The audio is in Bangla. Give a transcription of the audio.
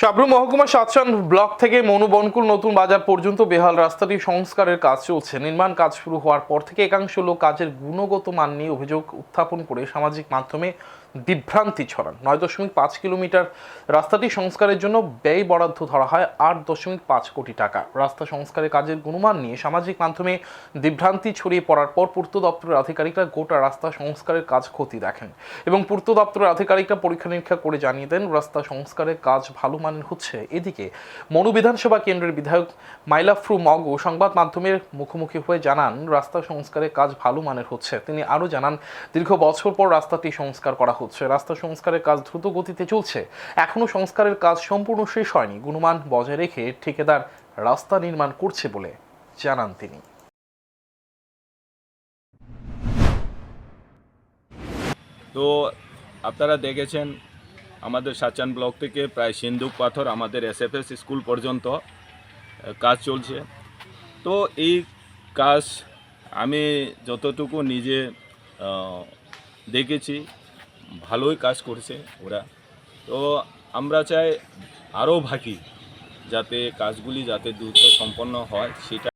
সাবরু মহকুমা সাতসান ব্লক থেকে মনুবনকুল নতুন বাজার পর্যন্ত বেহাল রাস্তাটি সংস্কারের কাজ চলছে। নির্মাণ কাজ শুরু হওয়ার পর থেকে একাংশ লোক কাজের গুণগত মান নিয়ে অভিযোগ উত্থাপন করে সামাজিক মাধ্যমে বিভ্রান্তি ছড়ান। নয় দশমিক পাঁচ কিলোমিটার রাস্তাটি সংস্কারের জন্য ব্যয় বরাদ্দ ধরা হয় আট দশমিক পাঁচ কোটি টাকা। রাস্তা সংস্কারের কাজের গুণমান নিয়ে সামাজিক মাধ্যমে বিভ্রান্তি ছড়িয়ে পড়ার পর পূর্ত দপ্তরের আধিকারিকরা গোটা রাস্তা সংস্কারের কাজ ক্ষতি দেখেন এবং পূর্ত দপ্তরের আধিকারিকরা পরীক্ষা নিরীক্ষা করে জানিয়ে দেন, রাস্তা সংস্কারের কাজ ভালো মানের হচ্ছে এদিকে। মনু বিধানসভা কেন্দ্রের বিধায়ক মাইলাফ্রু মগও সংবাদ মাধ্যমের মুখোমুখি হয়ে জানান, রাস্তা সংস্কারের কাজ ভালো মানের হচ্ছে। তিনি আরও জানান, দীর্ঘ বছর পর রাস্তাটি সংস্কার করা হচ্ছে। রাস্তা সংস্কারের কাজ দ্রুত গতিতে চলছে। এখনও সংস্কারের কাজ সম্পূর্ণ শেষ হয়নি। গুণমান বজায় রেখে ঠিকাদার রাস্তা নির্মাণ করছে বলে জানান তিনি। তো আপনারা দেখেছেন আমাদের সাচান ব্লক থেকে প্রায় সিন্দুক পাথর আমাদের এসএফএস স্কুল পর্যন্ত কাজ চলছে। তো এই কাজ আমি যতটুকু নিজে দেখেছি, ভালোই কাজ করছে ওরা। তো আমরা চাই আরও ভাগি, যাতে কাজগুলি যাতে দ্রুত সম্পন্ন হয় সেটা